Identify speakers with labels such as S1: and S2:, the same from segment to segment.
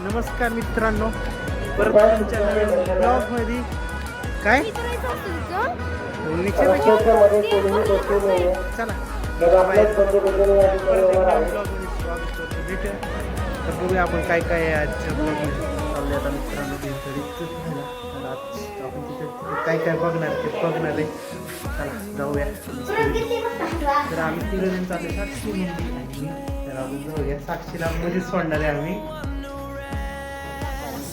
S1: नमस्कार मित्रांनो. परत आमच्या नवीन ब्लॉगमध्ये काय चला. तर बघूया आपण काय काय आहे आजच्या ब्लॉगमध्ये चालले आता मित्रांनो. तर. आज आपण तिथे काय काय बघणार ते बघणार आहे. चला जाऊया. तर आम्ही तिघ जण चालले साक्षी. तर आपण जाऊया. साक्षीला मध्येच सोडणार आहे आम्ही.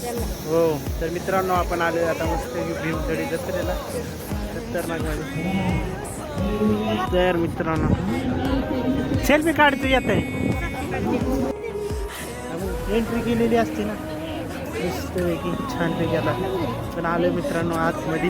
S1: हो तर मित्रांनो आपण आलो आता मस्त भीमथडी जत्रेला. खतरनाक तर मित्रांनो सेल्फी काढतो येत आहे एंट्री केलेली असते ना. मस्तपैकी छानपैकी आता. पण आलो मित्रांनो आतमध्ये.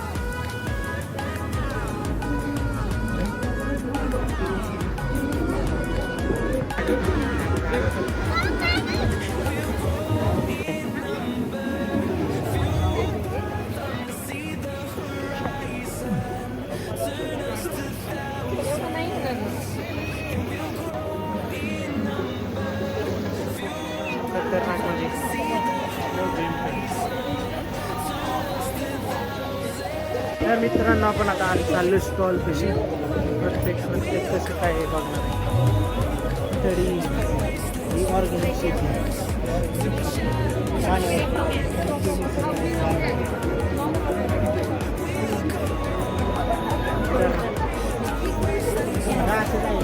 S1: आपण आता आज चाललो स्टॉल कशी प्रत्येक प्रत्येक कसं काय आहे बघणार आहे तरी ही ऑर्गॅनिक शेती तर असं नाही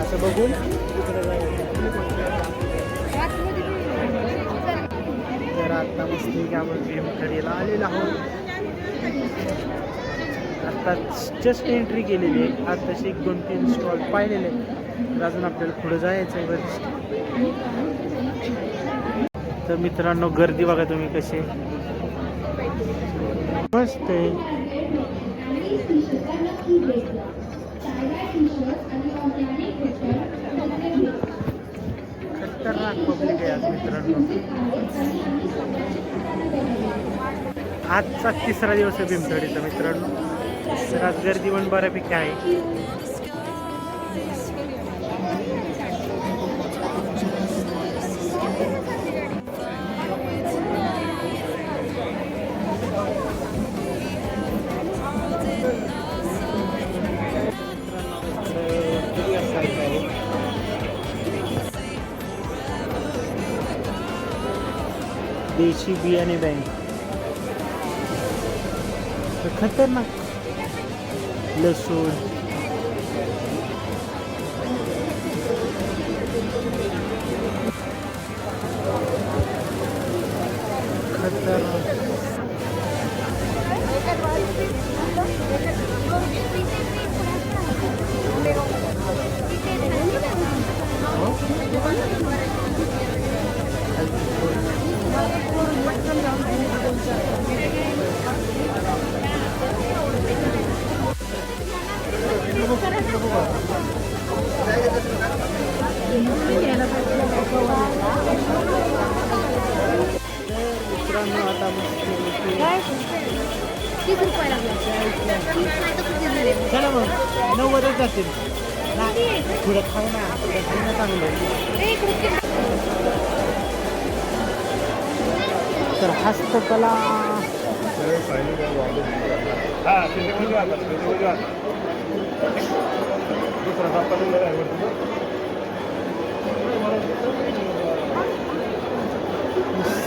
S1: असं बघून तिकडे जायचं तर आता मस्त आपण भीमथडीला आलेलो आहोत आत्ता जस्ट एंट्री केलेली आहे. आता एक दोन तीन स्टॉल पाहिलेले आहेत. तर अजून आपल्याला पुढं जायचं आहे बरं. तर मित्रांनो गर्दी बघा तुम्ही कसे मस्त आहे. खतरनाक पब्लिक आहे आज मित्रांनो. आजचा तिसरा दिवस आहे भीमथडीचा मित्रांनो. तर आज गर्दी पण बऱ्यापैकी आहे. देशी बियाणे बँक खतरनाक. लसूण खतरनाक
S2: तीस रुपये लागले
S1: चला मग नव्वदच जातील. पुढं खाऊ ना पुढं खाऊ ना चांगलं तर हस्तकला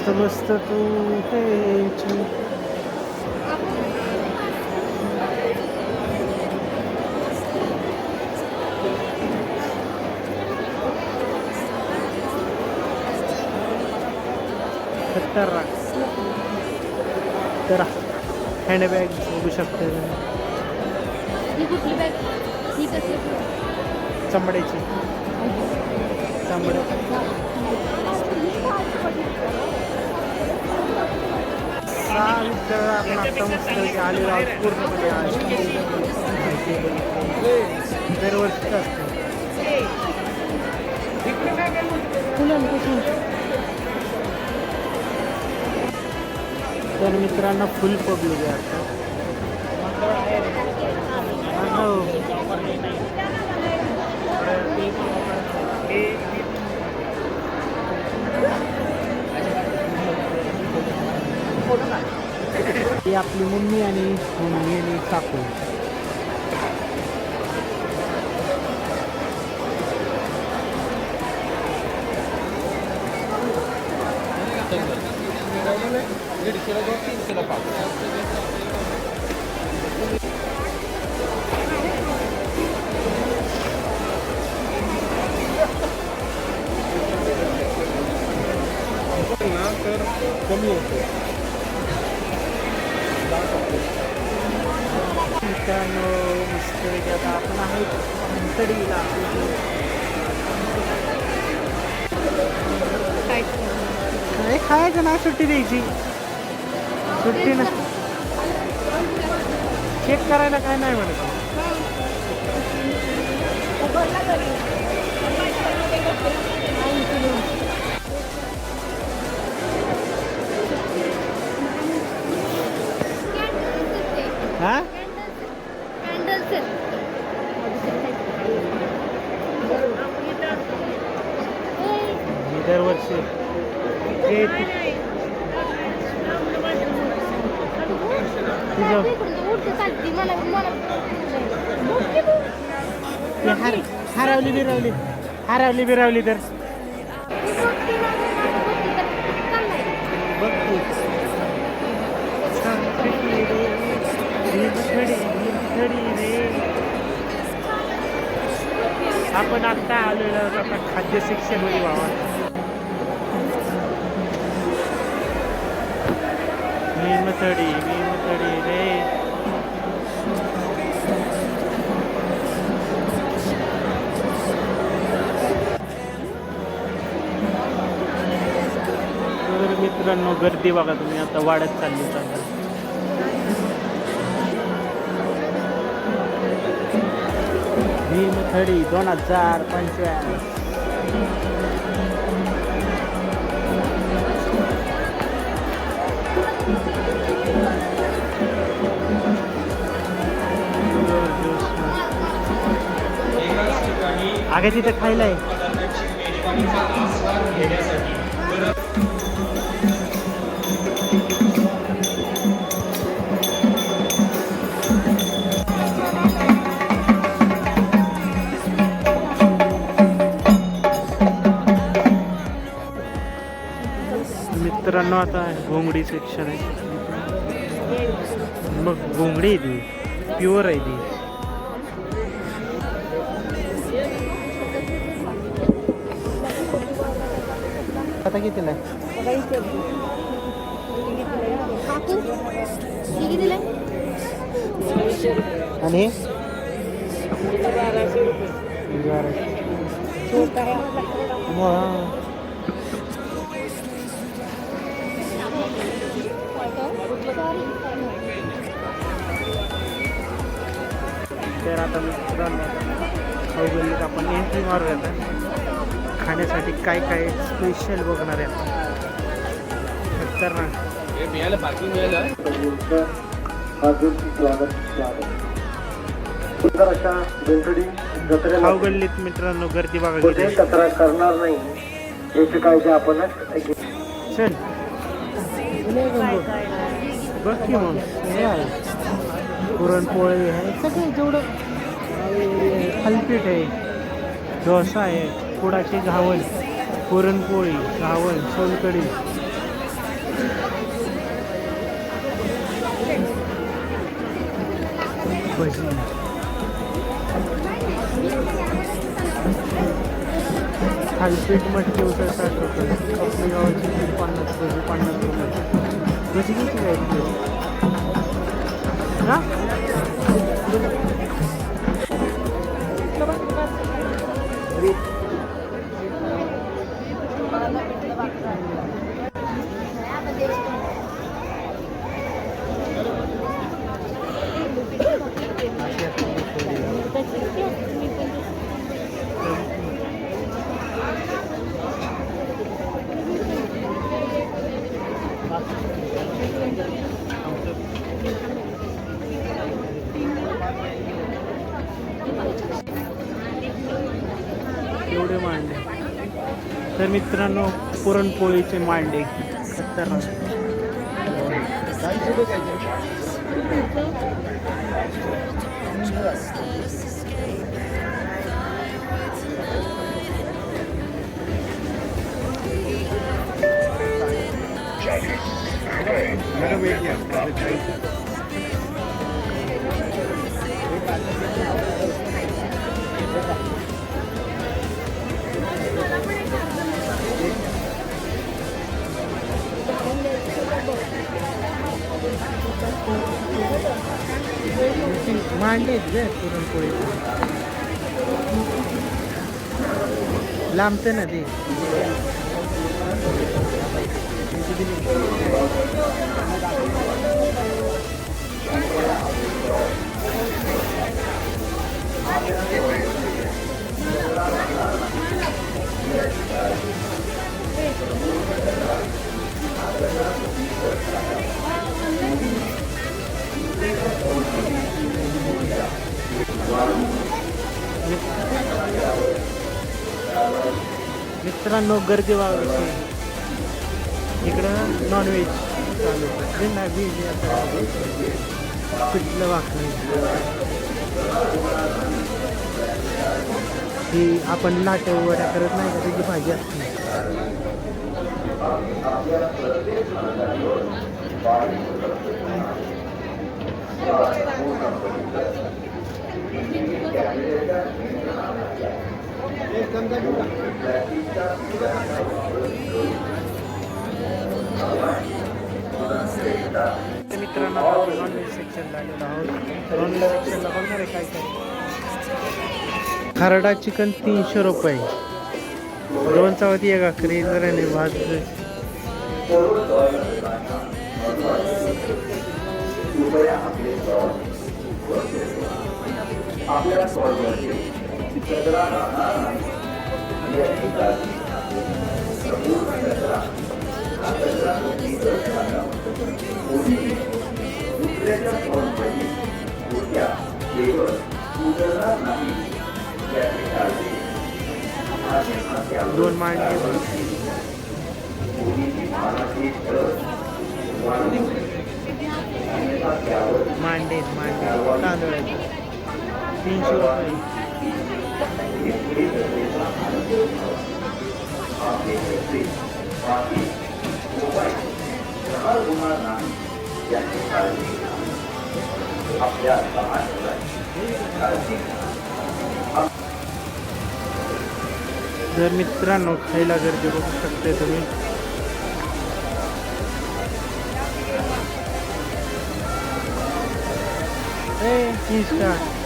S1: मस्त मस्त तू तर हँडबॅग बघू शकते. चमड्याची. चमड्या हा तर आपण आता मस्त आलेलो पूर्णपणे दरवर्षीच तर मित्रांना फुल पब्लिक आहे आता हो आपली मम्मी आणि मम्मी आणि काकू.
S3: तर कमी होतो.
S1: मित्रांनो मस्त पैकी आता आपण आहोत. अंतडीला नाही खायचं ना सुट्टी द्यायची. सुट्टी ना चेक करायला काय नाही म्हणत. ती हार हरवली बिरवली हरवली बिरवली तर. आपण आता आलेलो आपण खाद्य शिक्षण मी मतडी मी मतडी रे. मित्रांनो गर्दी बघा तुम्ही आता वाढत चालली चालली भीमथडी दोन हजार पंचवीस आगे तिथं खायला आहे. मित्रांनो आता घोंगडी सेक्शन आहे मग घोंगडी आहे ती प्युअर आहे ती आता कितीला आहे आणि हे? बाराशे. वा. तर आता मित्रांनो अवगल्लीत आपण एंट्री मारूया आता खाण्यासाठी काय काय स्पेशल बघणार आहे आपण?
S4: जत्रेला
S5: खाऊ गल्लीत मित्रांनो गर्दी बघा.
S4: कचरा करणार नाही याची काळजी घ्यायची.
S5: चल. बघ की मग. हे आहे पुरणपोळी आहे. सगळे जेवढं थालपीठ आहे डोसा आहे पुडाची घावण पुरणपोळी घावण सोलकडी थालपीठ मटकी उसळ साठ रुपये आपल्या गावाची ती पन्नास रुपये पन्नास रुपये कशी किती काय किलो हा? एवढे मांडे. तर मित्रांनो पुरणपोळीचे मांडे. खतरनाक. मांडे आहेत गे पुरणपोळी लांबते ना ते मित्रांनो गर्दी वाढवते इकडं नॉनव्हेज चालू आहे. नाही व्हेज आता. पिठलं भाकरी. ही आपण लाटे वड्या करत नाही का? त्याची भाजी असते. मित्रांनो आपण नॉनव्हेज सेक्शनला आलेलो आहोत. नॉनव्हेज सेक्शनला बघणार आहे काय काय खरडा चिकन तीनशे रुपये. दोन चवती आहे का क्रेजराने भात. दोन मांडे मांडे मांडे तांदूळ आहेत. तीनशे रुपये. जर मित्रांनो खायला गर्दी बघू शकते तुम्ही. ए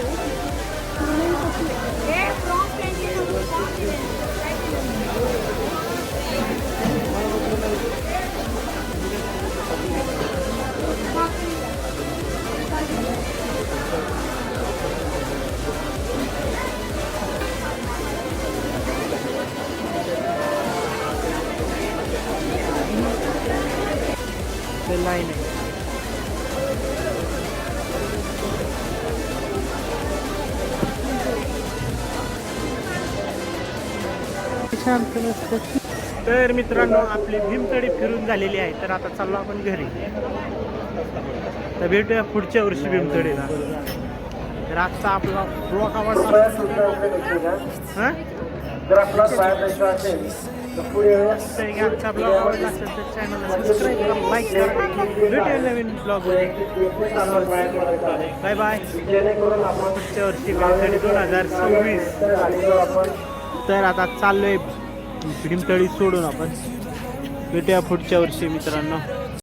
S1: शांत तर मित्रांनो आपली भीमतडी फिरून झालेली आहे. तर आता चाललो आपण घरी. तर भेटूया पुढच्या वर्षी भीमतडीला. तर आजचा आपला ब्लॉग आवडला. हां? आजचा ब्लॉग आवडला असेल तर चॅनलला सबस्क्राईब करा लाईक करा. भेटूया नवीन
S4: आहे.
S1: बाय बाय पुढच्या वर्षी भीमतडी दोन हजार सव्वीस. तर आता चाललोय भीमतळी सोडून आपण भेटूया पुढच्या वर्षी मित्रांनो.